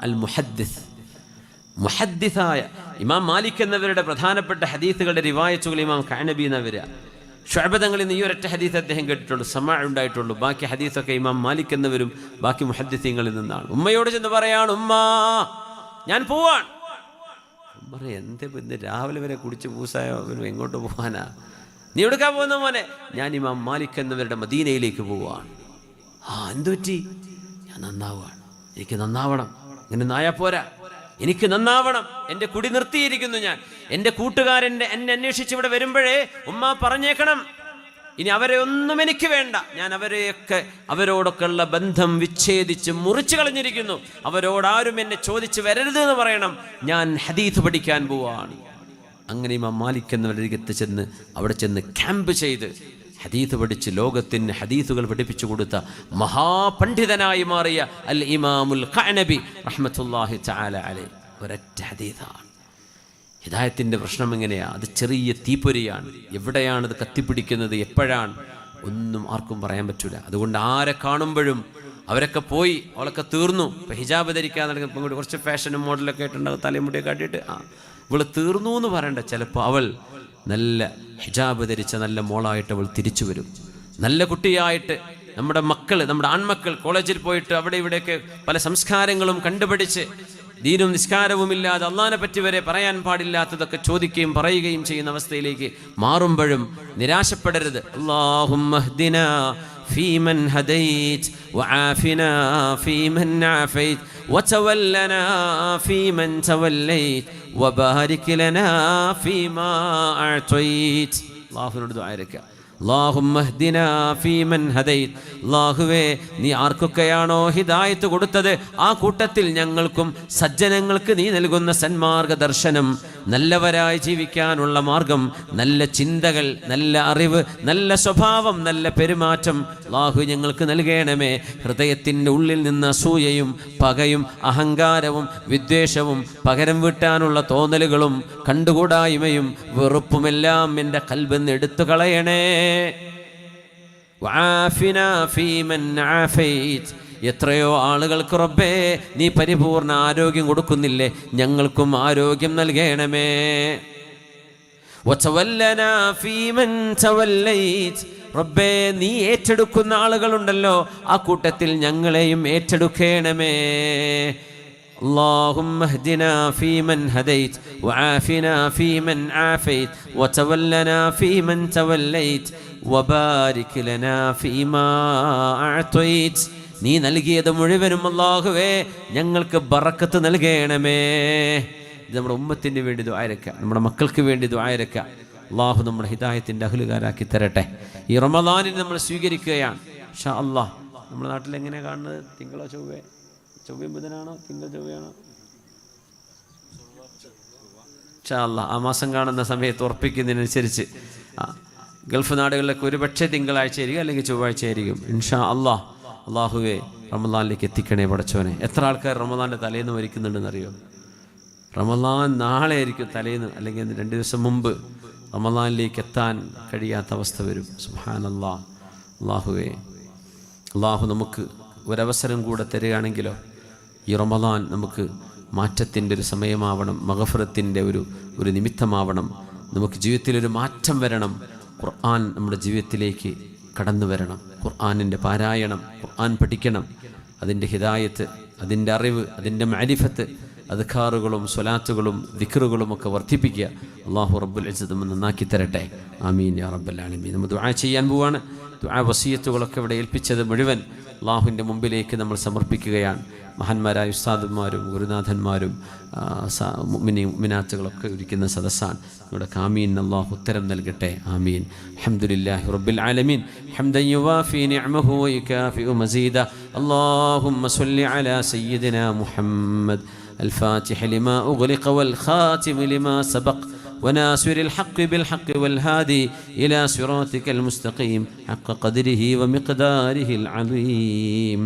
അൽ മുഹദ്ദിസ് മുഹദ്ദിസായ ഇമാം മാലിക് എന്നവരുടെ പ്രധാനപ്പെട്ട ഹദീസുകളുടെ റിവായത്തുകൾ ഇമാം കാനബി എന്നവര് ഷുഅബദങ്ങളിൽ നിന്ന് ഈ ഒരൊറ്റ ഹദീസ് അദ്ദേഹം കേട്ടിട്ടുള്ളൂ. സമാ ഉണ്ടായിട്ടുള്ളൂ. ബാക്കി ഹദീസൊക്കെ ഇമാം മാലിക് എന്നവരും ബാക്കി മുഹദ്ദിസീങ്ങളിൽ നിന്നാണ്. ഉമ്മയോട് ചെന്ന് പറയാണ് ഉമ്മ ഞാൻ പോവാണ്. ഉമ്മ എന്ത് ഇന്ന് രാവിലെ വരെ കുടിച്ച് പൂസായോ എങ്ങോട്ട് പോകാനാ നീ എടുക്കാൻ പോകുന്ന മോനെ? ഞാൻ ഇമാം മാലിക് എന്നവരുടെ മദീനയിലേക്ക് പോവാണ്. ആ എന്തുപറ്റി? ഞാൻ നന്നാവുകയാണ് എനിക്ക് നന്നാവണം. ഇങ്ങനെ നായാ പോരാ. എനിക്ക് നന്നാവണം. എന്റെ കുടി നിർത്തിയിരിക്കുന്നു ഞാൻ. എന്റെ കൂട്ടുകാരന്റെ എന്നെ അന്വേഷിച്ച് ഇവിടെ വരുമ്പോഴേ ഉമ്മ പറഞ്ഞേക്കണം. ഇനി അവരെ ഒന്നും എനിക്ക് വേണ്ട. ഞാൻ അവരെയൊക്കെ അവരോടൊക്കെ ഉള്ള ബന്ധം വിച്ഛേദിച്ച് മുറിച്ചു കളഞ്ഞിരിക്കുന്നു. അവരോടാരും എന്നെ ചോദിച്ച് വരരുത് എന്ന് പറയണം. ഞാൻ ഹദീത്ത് പഠിക്കാൻ പോവാണ്. അങ്ങനെ മാലിക് എന്നവരരികത്ത് ചെന്ന് അവിടെ ചെന്ന് ക്യാമ്പ് ചെയ്ത് ഹദീത്ത് പഠിച്ച് ലോകത്തിന് ഹദീത്തുകൾ പഠിപ്പിച്ചു കൊടുത്ത മഹാപണ്ഡിതനായി മാറിയ അൽ ഇമാമുൽ ഖഅനബി റഹ്മത്തുല്ലാഹി ചാല അലൈ. ഒരൊറ്റ ഹദീതാണ് ഹിദായത്തിന്റെ പ്രശ്നം എങ്ങനെയാണ് അത് ചെറിയ തീപ്പൊരിയാണ്. എവിടെയാണ് അത് കത്തിപ്പിടിക്കുന്നത്? എപ്പോഴാണ്? ഒന്നും ആർക്കും പറയാൻ പറ്റൂല. അതുകൊണ്ട് ആരെ കാണുമ്പോഴും അവരൊക്കെ പോയി അവളൊക്കെ തീർന്നു. ഇപ്പം ഹിജാബ് ധരിക്കാൻ നടക്കുന്ന കൂടി കുറച്ച് ഫാഷനും മോഡലൊക്കെ ആയിട്ടുണ്ടാകും തലമുടിയൊക്കെ കാട്ടിയിട്ട് ആ ഇവൾ തീർന്നു എന്ന് പറയണ്ട. ചിലപ്പോൾ അവൾ നല്ല ഹിജാബ് ധരിച്ച നല്ല മോളായിട്ട് അവൾ തിരിച്ചു വരും നല്ല കുട്ടിയായിട്ട് നമ്മുടെ മക്കൾ നമ്മുടെ ആൺമക്കൾ കോളേജിൽ പോയിട്ട് അവിടെ ഇവിടെയൊക്കെ പല സംസ്കാരങ്ങളും കണ്ടുപിടിച്ച് ദീനും നിസ്കാരവുമില്ലാതെ അള്ളാനെ പറ്റി വരെ പറയാൻ പാടില്ലാത്തതൊക്കെ ചോദിക്കുകയും പറയുകയും ചെയ്യുന്ന അവസ്ഥയിലേക്ക് മാറുമ്പോഴും നിരാശപ്പെടരുത് അള്ളാഹുമ്മഹ്ദിന فيمن هديت وعافنا فيمن عافيت وتولنا فيمن توليت وبارك لنا فيما أعطيت الله في الدعاء ലാഹുവേ നീ ആർക്കൊക്കെയാണോ ഹിദായത്ത് കൊടുത്തത്? ആ കൂട്ടത്തിൽ ഞങ്ങൾക്കും സജ്ജനങ്ങൾക്ക് നീ നൽകുന്ന സന്മാർഗ ദർശനം നല്ലവരായി ജീവിക്കാനുള്ള മാർഗം നല്ല ചിന്തകൾ നല്ല അറിവ് നല്ല സ്വഭാവം നല്ല പെരുമാറ്റം ലാഹു ഞങ്ങൾക്ക് നൽകണമേ. ഹൃദയത്തിന്റെ ഉള്ളിൽ നിന്ന് അസൂയയും പകയും അഹങ്കാരവും വിദ്വേഷവും പകരം വീട്ടാനുള്ള തോന്നലുകളും കണ്ടുകൂടായ്മയും വെറുപ്പുമെല്ലാം എന്റെ കൽബെന്ന് എടുത്തു കളയണേ എത്രയോ ആളുകൾക്ക് റബ്ബേ നീ പരിപൂർണ ആരോഗ്യം കൊടുക്കുന്നില്ലേ? ഞങ്ങൾക്കും ആരോഗ്യം നൽകണമേ. റബ്ബേ നീ ഏറ്റെടുക്കുന്ന ആളുകളുണ്ടല്ലോ ആ കൂട്ടത്തിൽ ഞങ്ങളെയും ഏറ്റെടുക്കണമേ. اللهم اهدنا فيمن هديت وعافنا فيمن عافيت وتولنا فيمن توليت وبارك لنا فيما أعطيت നീ നൽകിയത് മുഴുവനും അല്ലാഹുവേ ഞങ്ങൾക്ക് ബറക്കത്ത് നൽകണമേ ഇത് നമ്മുടെ ഉമ്മത്തിന് വേണ്ടി ദ്വാരക്ക നമ്മുടെ മക്കൾക്ക് വേണ്ടി ദ്വാരക്ക അള്ളാഹു നമ്മുടെ ഹിദായത്തിൻ്റെ അഹലുകാരാക്കി തരട്ടെ ഈ റമദാനിനെ നമ്മൾ സ്വീകരിക്കുകയാണ് ഷാ അള്ളാഹ് നമ്മുടെ നാട്ടിൽ എങ്ങനെയാണ് കാണുന്നത് തിങ്കളോ ചൊവ്വേ ചൊവ്വയും ബുധനാണോ തിങ്കൾ ചൊവ്വയാണോ. ചാല്ല ആ മാസം കാണുന്ന സമയത്ത് ഉറപ്പിക്കുന്നതിനനുസരിച്ച് ഗൾഫ് നാടുകളിലൊക്കെ ഒരുപക്ഷെ തിങ്കളാഴ്ച ആയിരിക്കും അല്ലെങ്കിൽ ചൊവ്വാഴ്ച ആയിരിക്കും. ഇൻഷാ അള്ളാഹ് അള്ളാഹുവെ റമദാനിലേക്ക് എത്തിക്കണേ പടച്ചോനെ. എത്ര ആൾക്കാർ റമദാന്റെ തലേന്ന് മരിക്കുന്നുണ്ടെന്ന് അറിയോ റമദാൻ നാളെ ആയിരിക്കും തലേന്ന് അല്ലെങ്കിൽ രണ്ട് ദിവസം മുമ്പ് റമദാനിലേക്ക് എത്താൻ കഴിയാത്ത അവസ്ഥ വരും. സുഹാൻ അള്ളാഹ് അള്ളാഹുവേ. അള്ളാഹു നമുക്ക് ഒരവസരം കൂടെ തരികയാണെങ്കിലോ ഈ റമദാൻ നമുക്ക് മാറ്റത്തിന്റെ ഒരു സമയമാവണം മഹഫറത്തിന്റെ ഒരു ഒരു നിമിത്തമാവണം. നമുക്ക് ജീവിതത്തിലൊരു മാറ്റം വരണം. ഖുർആൻ നമ്മുടെ ജീവിതത്തിലേക്ക് കടന്നു വരണം. ഖുർആാനിന്റെ പാരായണം ഖുർആൻ പഠിക്കണം. അതിന്റെ ഹിദായത്ത് അതിന്റെ അറിവ് അതിന്റെ മാരിഫത്ത് അധികാറുകളും സ്വലാത്തുകളും വിക്റുകളും ഒക്കെ വർദ്ധിപ്പിക്കുക അള്ളാഹു റബ്ബുൽ അജ്ജത്ത് നന്നാക്കി തരട്ടെ. ആമീൻ യാ റബ്ബൽ ആലമീൻ. നമ്മൾ ദുആ ചെയ്യാൻ പോവാണ്. ദുആ വസീയത്തുകളൊക്കെ ഇവിടെ ഏൽപ്പിച്ചത് മുഴുവൻ അള്ളാഹുവിന്റെ മുമ്പിലേക്ക് നമ്മൾ സമർപ്പിക്കുകയാണ്. മഹാന്മാരായ ഉസ്താദന്മാരും ഗുരുനാഥന്മാരും ആ, സ- മുഅ്മിനി മുഅ്മിനാത്തുകളൊക്കെ ഇരിക്കുന്ന സദസ്സാണ് നമ്മുടെ കാമീൻ അള്ളാഹു ഉത്തരം നൽകട്ടെ ആമീൻ അൽഹംദുലില്ലാഹി റബ്ബിൽ ആലമീൻ ഹംദൻ യുവാഫി നിഅമഹു വയുകാഫിഉ മസീദ اللهم صل على سيدنا محمد الفاتح لما أغلق والخاتم لما سبق وناصر الحق بالحق والهادي إلى صراطك المستقيم حق قدره ومقداره العظيم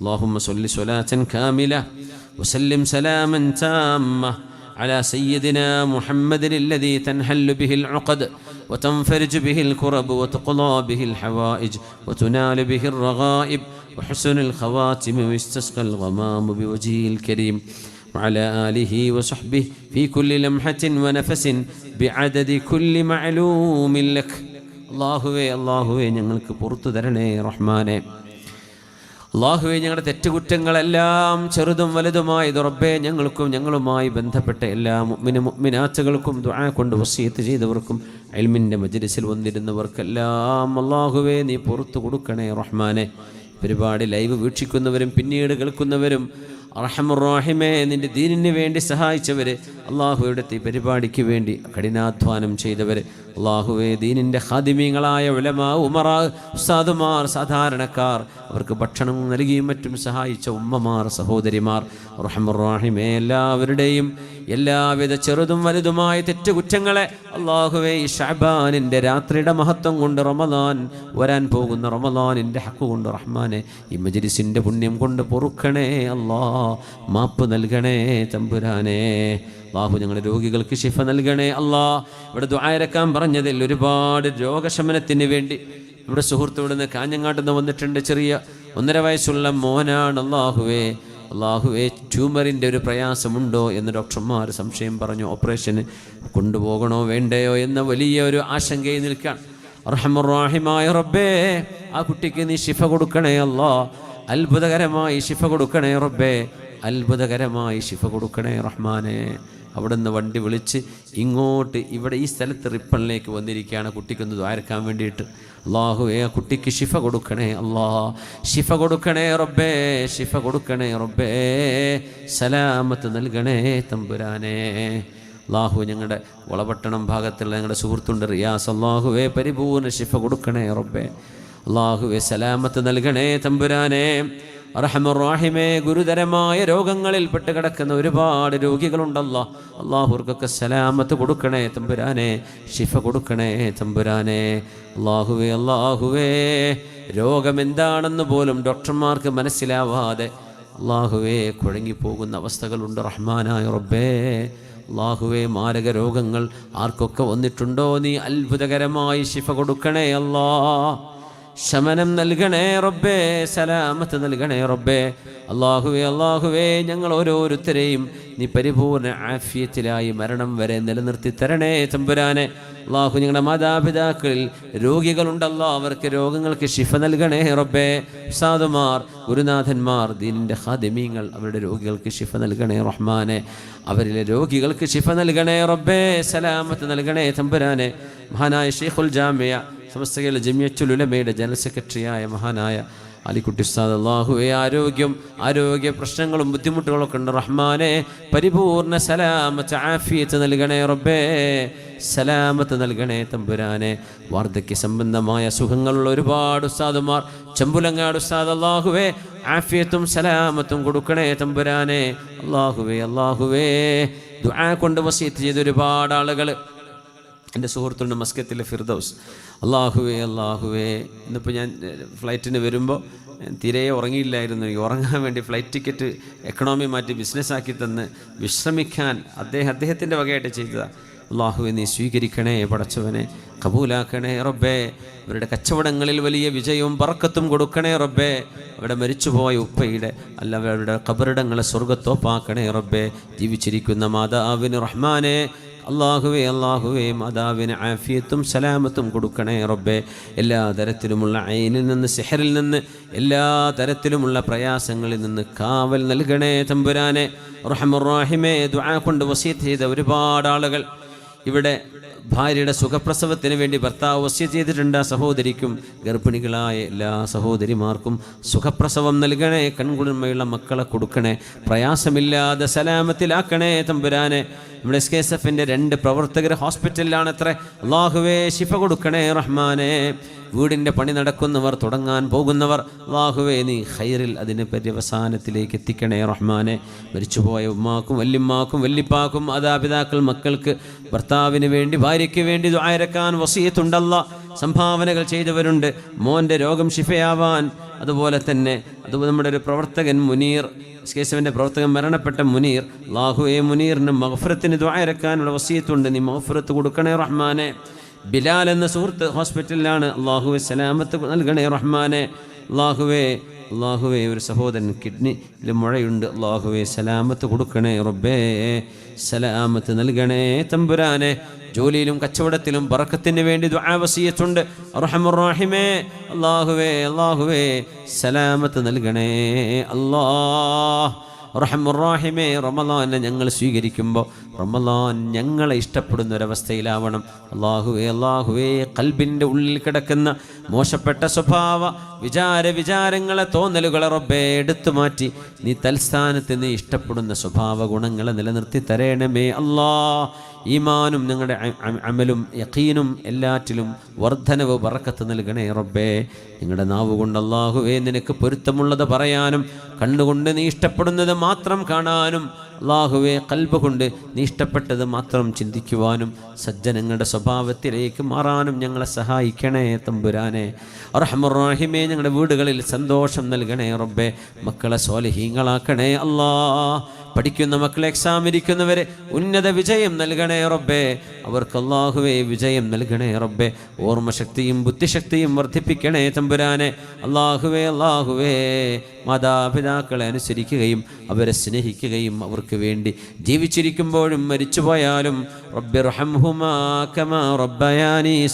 اللهم صل صلاة كاملة وسلم سلاما تامة على سيدنا محمد الذي تنحل به العقد وتنفرج به الكرب وتقضى به الحوائج وتنال به الرغائب وحسن الخواتم ويستسقى الغمام بوجهه الكريم وعلى آله وصحبه في كل لمحة ونفس بعدد كل معلوم لك അള്ളാഹുവേ അള്ളാഹുവേ ഞങ്ങൾക്ക് പുറത്തു തരണേ റഹ്മാനെ അള്ളാഹുവെ ഞങ്ങളുടെ തെറ്റുകുറ്റങ്ങളെല്ലാം ചെറുതും വലുതുമായി ദുറബെ ഞങ്ങൾക്കും ഞങ്ങളുമായി ബന്ധപ്പെട്ട എല്ലാ മുഅ്മിനാത്തുകൾക്കും ദുആ കൊണ്ട് വസീത്ത് ചെയ്തവർക്കും അൽമിന്റെ മജ്ലിസിൽ വന്നിരുന്നവർക്കെല്ലാം അള്ളാഹുവെ നീ പുറത്തു കൊടുക്കണേ റഹ്മാനെ. പരിപാടി ലൈവ് വീക്ഷിക്കുന്നവരും പിന്നീട് കേൾക്കുന്നവരും റഹമുറാഹിമേ നിന്റെ ദീനിന് വേണ്ടി സഹായിച്ചവർ അള്ളാഹുയുടെ പരിപാടിക്ക് വേണ്ടി കഠിനാധ്വാനം ചെയ്തവർ അള്ളാഹുവെ ദീനിന്റെ ഹാദിമീങ്ങളായ ഉലമാ ഉമറ ഉസ്താദുമാർ സാധാരണക്കാർ അവർക്ക് ഭക്ഷണം നൽകിയും മറ്റും സഹായിച്ച ഉമ്മമാർ സഹോദരിമാർ റഹമുറാഹിമേ എല്ലാവരുടെയും എല്ലാവിധ ചെറുതും വലുതുമായ തെറ്റുകുറ്റങ്ങളെ അള്ളാഹുവെ ഈ ഷാബാനിന്റെ രാത്രിയുടെ മഹത്വം കൊണ്ട് റമദാൻ വരാൻ പോകുന്ന റമദാനിന്റെ ഹക്ക് കൊണ്ട് റഹ്മാനെ ഈ മജിരിസിന്റെ പുണ്യം കൊണ്ട് പൊറുക്കണേ അള്ളാ മാപ്പ് നൽകണേ തമ്പുരാനേ. അള്ളാഹു ഞങ്ങളുടെ രോഗികൾക്ക് ശിഫ നൽകണേ അള്ളാ ഇവിടെ ദ്വായരക്കാൻ പറഞ്ഞതിൽ ഒരുപാട് രോഗശമനത്തിന് വേണ്ടി ഇവിടെ സുഹൃത്ത് നിന്ന് കാഞ്ഞങ്ങാട്ട് നിന്ന് വന്നിട്ടുണ്ട് ചെറിയ ഒന്നര വയസ്സുള്ള മോനാണ് അള്ളാഹുവേ. അള്ളാഹുവേ ട്യൂമറിന്റെ ഒരു പ്രയാസമുണ്ടോ എന്ന് ഡോക്ടർമാർ സംശയം പറഞ്ഞു. ഓപ്പറേഷന് കൊണ്ടുപോകണോ വേണ്ടയോ എന്ന വലിയ ഒരു ആശങ്കയിൽ നിൽക്കാൻ റഹമുറാഹിമായ റബ്ബേ ആ കുട്ടിക്ക് നീ ശിഫ കൊടുക്കണേ അല്ലോ. അത്ഭുതകരമായി ശിഫ കൊടുക്കണേ റബ്ബേ. അത്ഭുതകരമായി ശിഫ കൊടുക്കണേ റഹ്മാനെ. അവിടെ നിന്ന് വണ്ടി വിളിച്ച് ഇങ്ങോട്ട് ഇവിടെ ഈ സ്ഥലത്ത് റിപ്പണിലേക്ക് വന്നിരിക്കുകയാണ് കുട്ടിക്കൊന്ന് ദ്വാരക്കാൻ വേണ്ടിയിട്ട്. അള്ളാഹുവേ ആ കുട്ടിക്ക് ശിഫ കൊടുക്കണേ അള്ളാഹ ശിഫ കൊടുക്കണേ റബ്ബേ ശിഫ കൊടുക്കണേ റബ്ബേ. സലാമത്ത് നൽകണേ തമ്പുരാനേ. അള്ളാഹു ഞങ്ങളുടെ വളപട്ടണം ഭാഗത്തുള്ള ഞങ്ങളുടെ സുഹൃത്തുണ്ട് റിയാസ്. അള്ളാഹുവേ പരിപൂർണ ശിഫ കൊടുക്കണേ റബ്ബേ. അള്ളാഹുവെ സലാമത്ത് നൽകണേ തമ്പുരാനെ. റഹമുറാഹിമേ ഗുരുതരമായ രോഗങ്ങളിൽ പെട്ട് കിടക്കുന്ന ഒരുപാട് രോഗികളുണ്ടല്ലോ. അള്ളാഹുർക്കൊക്കെ സലാമത്ത് കൊടുക്കണേ തമ്പുരാനെ. ഷിഫ കൊടുക്കണേ തമ്പുരാനെ. അള്ളാഹുവേ അള്ളാഹുവേ. രോഗം എന്താണെന്ന് പോലും ഡോക്ടർമാർക്ക് മനസ്സിലാവാതെ അള്ളാഹുവേ കുഴങ്ങിപ്പോകുന്ന അവസ്ഥകളുണ്ട്. റഹ്മാനായ റബ്ബേ അള്ളാഹുവേ മാരക രോഗങ്ങൾ ആർക്കൊക്കെ വന്നിട്ടുണ്ടോ? നീ അത്ഭുതകരമായി ശിഫ കൊടുക്കണേ അല്ലാ ശമനം നൽകണേ റബ്ബേ സലാമത്ത് നൽകണേ റബ്ബേ. അള്ളാഹുവേ അള്ളാഹുവേ ഞങ്ങൾ ഓരോരുത്തരെയും നീ പരിപൂർണ ആഫിയത്തിലായി മരണം വരെ നിലനിർത്തി തരണേ തമ്പുരാനെ. അള്ളാഹു ഞങ്ങളുടെ മാതാപിതാക്കളിൽ രോഗികളുണ്ടല്ലോ അവർക്ക് രോഗങ്ങൾക്ക് ശിഫ നൽകണേ റബ്ബേ. സാധുമാർ ഗുരുനാഥന്മാർ ദീനിന്റെ ഹാദിമീങ്ങൾ അവരുടെ രോഗികൾക്ക് ശിഫ നൽകണേ റഹ്മാനെ. അവരിലെ രോഗികൾക്ക് ശിഫ നൽകണേ റബ്ബേ സലാമത്ത് നൽകണേ തമ്പുരാനെ. മഹാനായ ഷെയ്ഖുൽ ജാമിയ സമസ്തകയിലെ ജമിയച്ചുലുലമയുടെ ജനറൽ സെക്രട്ടറിയായ മഹാനായ അലിക്കുട്ടി ഉസ്താദ്. അള്ളാഹുവെ ആരോഗ്യം ആരോഗ്യ പ്രശ്നങ്ങളും ബുദ്ധിമുട്ടുകളൊക്കെ ഉണ്ട്. റഹ്മാനെ പരിപൂർണ സലാമത്ത് ആഫിയത്ത് നൽകണേ റബ്ബേ സലാമത്ത് നൽകണേ തമ്പുരാനെ. വാർദ്ധക്യ സംബന്ധമായ സുഖങ്ങളുള്ള ഒരുപാട് ഉസ്താദുമാർ ചെമ്പുലങ്ങാട് ഉസ്താദ് അള്ളാഹുവേ ആഫിയത്തും സലാമത്തും കൊടുക്കണേ തമ്പുരാനെ. അള്ളാഹുവേ അള്ളാഹുവേ ദുആ കൊണ്ട് വസീത്ത് ചെയ്ത ഒരുപാട് ആളുകൾ എന്റെ സുഹൃത്തുണ്ട് മസ്കത്തിലെ ഫിർദൌസ്. അള്ളാഹുവേ അള്ളാഹുവേ ഇന്നിപ്പോൾ ഞാൻ ഫ്ലൈറ്റിന് വരുമ്പോൾ തീരെ ഉറങ്ങിയില്ലായിരുന്നു. ഉറങ്ങാൻ വേണ്ടി ഫ്ലൈറ്റ് ടിക്കറ്റ് എക്കണോമി മാറ്റി ബിസിനസ്സാക്കി തന്ന് വിശ്രമിക്കാൻ അദ്ദേഹം അദ്ദേഹത്തിന്റെ വകയായിട്ട് ചെയ്തതാണ്. അള്ളാഹുവെ നീ സ്വീകരിക്കണേ പടച്ചവനെ കബൂലാക്കണേ റബ്ബേ. അവരുടെ കച്ചവടങ്ങളിൽ വലിയ വിജയവും പറക്കത്തും കൊടുക്കണേ റബ്ബേ. അവിടെ മരിച്ചുപോയ ഉപ്പയുടെ അല്ല അവരുടെ കബറിടങ്ങളെ സ്വർഗത്തോപ്പാക്കണേ റബ്ബേ. ജീവിച്ചിരിക്കുന്ന മാതാവിന് റഹ്മാനെ അള്ളാഹുവേ അള്ളാഹുവേ മാതാവിന് ആഫിയത്തും സലാമത്തും കൊടുക്കണേ റബ്ബെ. എല്ലാ തരത്തിലുമുള്ള അയിനിൽ നിന്ന് സെഹറിൽ നിന്ന് എല്ലാ തരത്തിലുമുള്ള പ്രയാസങ്ങളിൽ നിന്ന് കാവൽ നൽകണേ തമ്പുരാനെ. റഹമുറാഹിമേ ദുആ കൊണ്ട് വസീത്ത് ചെയ്ത ഒരുപാട് ആളുകൾ ഇവിടെ ഭാര്യയുടെ സുഖപ്രസവത്തിന് വേണ്ടി ഭർത്താവ് വസ്യ ചെയ്തിട്ടുണ്ട് സഹോദരിക്കും ഗർഭിണികളായ എല്ലാ സഹോദരിമാർക്കും സുഖപ്രസവം നൽകണേ കൺകുളിർമയുള്ള മക്കളെ കൊടുക്കണേ പ്രയാസമില്ലാതെ സലാമത്തിലാക്കണേ തമ്പുരാനെ. നമ്മുടെ എസ് കെ എസ് എഫിന്റെ രണ്ട് പ്രവർത്തകർ ഹോസ്പിറ്റലിലാണ് അത്ര അള്ളാഹുവേ ശിഫ കൊടുക്കണേ റഹ്മാനെ. വീടിന്റെ പണി നടക്കുന്നവർ തുടങ്ങാൻ പോകുന്നവർ വാഹുവേ നീ ഹൈറിൽ അതിനെ പര്യവസാനത്തിലേക്ക് എത്തിക്കണേ റഹ്മാനെ. മരിച്ചുപോയ ഉമ്മാക്കും വല്യമ്മാക്കും വല്ലിപ്പാക്കും മാതാപിതാക്കൾ മക്കൾക്ക് ഭർത്താവിന് വേണ്ടി ഭാര്യയ്ക്ക് വേണ്ടി ദ്വായരക്കാൻ വസീയത്തുണ്ടല്ല. സംഭാവനകൾ ചെയ്തവരുണ്ട്. മോന്റെ രോഗം ശിഫയാവാൻ. അതുപോലെ തന്നെ അതുപോലെ നമ്മുടെ ഒരു പ്രവർത്തകൻ മുനീർ കേശവന്റെ പ്രവർത്തകൻ മരണപ്പെട്ട മുനീർ ലാഹുവെ മുനീറിന് മഹഫുരത്തിന് ദ്വായരക്കാനുള്ള വസീയത്തുണ്ട്. നീ മഹഫുരത്ത് കൊടുക്കണേ റഹ്മാനെ. ബിലാൽ എന്ന സുഹൃത്ത് ഹോസ്പിറ്റലിലാണ് അള്ളാഹുവെ സലാമത്ത് നൽകണേ റഹ്മാനെ. അള്ളാഹുവേ അള്ളാഹുവേ ഒരു സഹോദരൻ കിഡ്നിയിൽ മുഴയുണ്ട്. അള്ളാഹുവേ സലാമത്ത് കൊടുക്കണേ റബ്ബേ. സലാമത്ത് നൽകണേ തമ്പുരാനെ. ജോലിയിലും കച്ചവടത്തിലും ബറക്കത്തിന് വേണ്ടി ആവശ്യത്തുണ്ട് റഹമുറാഹിമേ അള്ളാഹുവേ അള്ളാഹുവേ സലാമത്ത് നൽകണേ അല്ലാഹ്. റഹമുറാഹിമേ റമലാനെ ഞങ്ങൾ സ്വീകരിക്കുമ്പോൾ റമലാൻ ഞങ്ങളെ ഇഷ്ടപ്പെടുന്ന ഒരവസ്ഥയിലാവണം അള്ളാഹുവേ അള്ളാഹുവേ കൽബിന്റെ ഉള്ളിൽ കിടക്കുന്ന മോശപ്പെട്ട സ്വഭാവ വിചാര വിചാരങ്ങളെ തോന്നലുകളെ റബ്ബേ എടുത്തു മാറ്റി നീ തൽസ്ഥാനത്ത് നീ ഇഷ്ടപ്പെടുന്ന സ്വഭാവ ഗുണങ്ങളെ നിലനിർത്തി തരേണമേ അല്ലാ ഈമാനും അ- അമലും യക്കീനും എല്ലാറ്റിലും വർധനവ് പറക്കത്ത് നൽകണേ റബ്ബേ. നിങ്ങളുടെ നാവ് കൊണ്ട് അള്ളാഹുവേ നിനക്ക് പൊരുത്തമുള്ളത് പറയാനും കണ്ണുകൊണ്ട് നീ ഇഷ്ടപ്പെടുന്നത് മാത്രം കാണാനും അള്ളാഹുവെ കൽബ് കൊണ്ട് നീ ഇഷ്ടപ്പെട്ടത് മാത്രം ചിന്തിക്കുവാനും സജ്ജനങ്ങളുടെ സ്വഭാവത്തിലേക്ക് മാറാനും ഞങ്ങളെ സഹായിക്കണേ തമ്പുരാനെ. റഹ്മുറാഹിമേ ഞങ്ങളുടെ വീടുകളിൽ സന്തോഷം നൽകണേ റബ്ബെ. മക്കളെ സ്വാലിഹീങ്ങളാക്കണേ അല്ലാ. പഠിക്കുന്ന മക്കളെ എക്സാം ഇരിക്കുന്നവരെ ഉന്നത വിജയം നൽകണേ റബ്ബേ. അവർക്ക് അള്ളാഹുവേ വിജയം നൽകണേ റബ്ബേ. ഓർമ്മശക്തിയും ബുദ്ധിശക്തിയും വർദ്ധിപ്പിക്കണേ തമ്പുരാനെ. അള്ളാഹുവേ അള്ളാഹുവേ. മാതാപിതാക്കളെ അനുസരിക്കുകയും അവരെ സ്നേഹിക്കുകയും അവർക്ക് വേണ്ടി ജീവിച്ചിരിക്കുമ്പോഴും മരിച്ചുപോയാലും റബ്ബിർഹംഹുമാ കമാ റബ്ബയാനി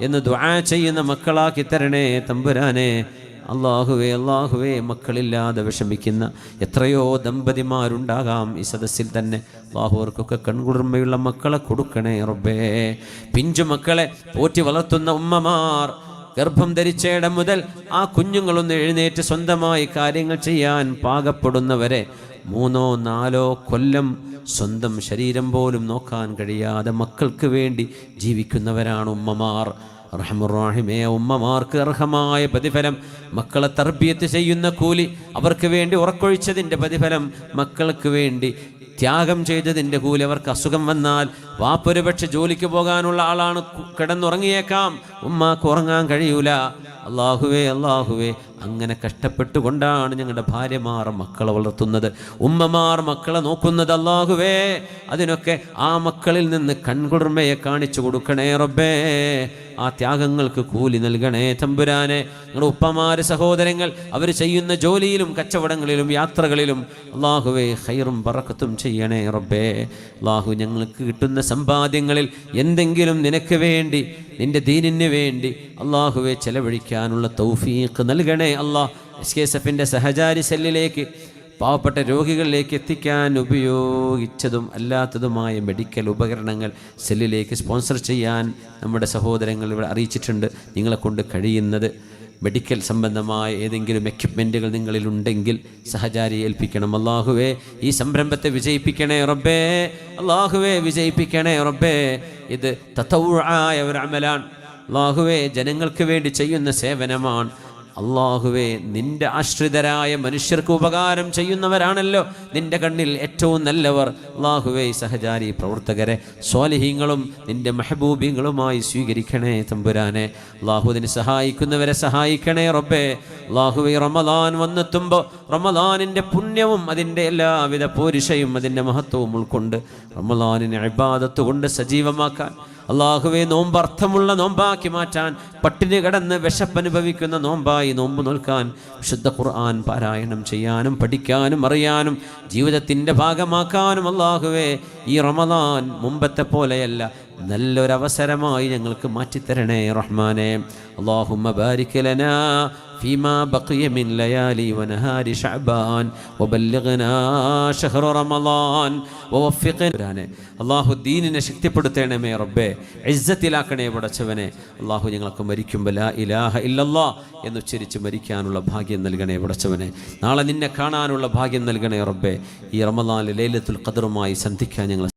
എന്ന് ദുആ ചെയ്യുന്ന മക്കളാക്കി തരണേ തമ്പുരാനെ. അള്ളാഹുവേ അള്ളാഹുവേ മക്കളില്ലാതെ വിഷമിക്കുന്ന എത്രയോ ദമ്പതിമാരുണ്ടാകാം ഈ സദസ്സിൽ തന്നെ. അള്ളാഹുവർക്കൊക്കെ കൺകുളിർമയുള്ള മക്കളെ കൊടുക്കണേ റബ്ബേ. പിഞ്ചു മക്കളെ പോറ്റി വളർത്തുന്ന ഉമ്മമാർ ഗർഭം ധരിച്ചയിടം മുതൽ ആ കുഞ്ഞുങ്ങളൊന്ന് എഴുന്നേറ്റ് സ്വന്തമായി കാര്യങ്ങൾ ചെയ്യാൻ പാകപ്പെടുന്നവരെ മൂന്നോ നാലോ കൊല്ലം സ്വന്തം ശരീരം പോലും നോക്കാൻ കഴിയാതെ മക്കൾക്ക് വേണ്ടി ജീവിക്കുന്നവരാണ് ഉമ്മമാർ. റഹമുറാഹിമേ ഉമ്മമാർക്ക് അർഹമായ പ്രതിഫലം മക്കളെ തർബിയത്ത് ചെയ്യുന്ന കൂലി അവർക്ക് വേണ്ടി ഉറക്കൊഴിച്ചതിന്റെ പ്രതിഫലം മക്കൾക്ക് വേണ്ടി ത്യാഗം ചെയ്തതിന്റെ കൂലി അവർക്ക് അസുഖം വന്നാൽ വാപ്പൊരുപക്ഷെ ജോലിക്ക് പോകാനുള്ള ആളാണ് കിടന്നുറങ്ങിയേക്കാം. ഉമ്മാക്ക് ഉറങ്ങാൻ കഴിയൂല. അള്ളാഹുവേ അള്ളാഹുവേ അങ്ങനെ കഷ്ടപ്പെട്ടുകൊണ്ടാണ് ഞങ്ങളുടെ ഭാര്യമാർ മക്കളെ വളർത്തുന്നത്. ഉമ്മമാർ മക്കളെ നോക്കുന്നത് അല്ലാഹുവേ അതിനൊക്കെ ആ മക്കളിൽ നിന്ന് കൺകുളിർമയെ കാണിച്ചു കൊടുക്കണേ റബ്ബേ. ആ ത്യാഗങ്ങൾക്ക് കൂലി നൽകണേ. തമ്പുരാനെ ഞങ്ങളുടെ ഉപ്പമാര് സഹോദരങ്ങൾ അവർ ചെയ്യുന്ന ജോലിയിലും കച്ചവടങ്ങളിലും യാത്രകളിലും അള്ളാഹുവേ ഹൈറും പറക്കത്തും ചെയ്യണേ റബ്ബേ. അള്ളാഹു ഞങ്ങൾക്ക് കിട്ടുന്ന സമ്പാദ്യങ്ങളിൽ എന്തെങ്കിലും നിനക്ക് വേണ്ടി നിന്റെ ദീനിന് വേണ്ടി അള്ളാഹുവെ ചെലവഴിക്കാനുള്ള തൗഫീഖ് നൽകണേ. അള്ളാഹ് എസ് കെ എസ് എഫിന്റെ സഹചാരി സെല്ലിലേക്ക് പാവപ്പെട്ട രോഗികളിലേക്ക് എത്തിക്കാൻ ഉപയോഗിച്ചതും അല്ലാത്തതുമായ മെഡിക്കൽ ഉപകരണങ്ങൾ സെല്ലിലേക്ക് സ്പോൺസർ ചെയ്യാൻ നമ്മുടെ സഹോദരങ്ങൾ ഇവിടെ അറിയിച്ചിട്ടുണ്ട്. നിങ്ങളെ കൊണ്ട് കഴിയുന്നത് മെഡിക്കൽ സംബന്ധമായ ഏതെങ്കിലും എക്യുപ്മെന്റുകൾ നിങ്ങളിലുണ്ടെങ്കിൽ സഹചാരി ഏൽപ്പിക്കണം. അള്ളാഹുവേ ഈ സംരംഭത്തെ വിജയിപ്പിക്കണേ റബ്ബേ. അള്ളാഹുവേ വിജയിപ്പിക്കണേ റബ്ബേ. ഇത് തത്തവുഴായ ഒരു അമലാണ്. അള്ളാഹുവേ ജനങ്ങൾക്ക് വേണ്ടി ചെയ്യുന്ന സേവനമാണ്. അള്ളാഹുവേ നിന്റെ ആശ്രിതരായ മനുഷ്യർക്ക് ഉപകാരം ചെയ്യുന്നവരാണല്ലോ. നിന്റെ കണ്ണിൽ ഏറ്റവും നല്ലവർ. അള്ളാഹുവേ സഹചാരി പ്രവർത്തകരെ സ്വാലിഹീങ്ങളും നിന്റെ മെഹബൂബിങ്ങളുമായി സ്വീകരിക്കണേ തമ്പുരാനെ. അള്ളാഹുദിനെ സഹായിക്കുന്നവരെ സഹായിക്കണേ റബ്ബേ. അള്ളാഹുവെ റമദാൻ വന്നെത്തുമ്പോൾ റമദാനിന്റെ പുണ്യവും അതിന്റെ എല്ലാവിധ പോരിശയും അതിന്റെ മഹത്വവും ഉൾക്കൊണ്ട് റമദാനിനെ അബാദത്ത് കൊണ്ട് സജീവമാക്കാൻ അള്ളാഹുവെ നോമ്പ് അർത്ഥമുള്ള നോമ്പാക്കി മാറ്റാൻ പട്ടിണി കടന്ന് വിശപ്പനുഭവിക്കുന്ന നോമ്പായി നോമ്പ് നോൽക്കാൻ വിശുദ്ധ ഖുർആൻ പാരായണം ചെയ്യാനും പഠിക്കാനും അറിയാനും ജീവിതത്തിന്റെ ഭാഗമാക്കാനും അള്ളാഹുവെ ഈ റമദാൻ മുമ്പത്തെ പോലെയല്ല നല്ലൊരവസരമായി ഞങ്ങൾക്ക് മാറ്റിത്തരണേ റഹ്മാനെ അള്ളാഹുമ്മ ബാരിക്കലനാ فيما بقي من ليالي ونهار شعبان وبلغنا شهر رمضان ووفقنا അള്ളാഹു ദീനിനെ ശക്തിപ്പെടുത്തണമേ റബ്ബേ ഇസ്സത്തിലാക്കണേ പടച്ചവനെ അള്ളാഹു ഞങ്ങൾക്ക് മരിക്കുമ്പോൾ ലാ ഇലാഹ ഇല്ലല്ലാ എന്നുച്ചരിച്ച് മരിക്കാനുള്ള ഭാഗ്യം നൽകണേ പടച്ചവനെ നാളെ നിന്നെ കാണാനുള്ള ഭാഗ്യം നൽകണേ റബ്ബേ ഈ റമദാനിൽ ലൈലത്തുൽ ഖദറുമായി സന്ധിക്കാൻ ഞങ്ങൾ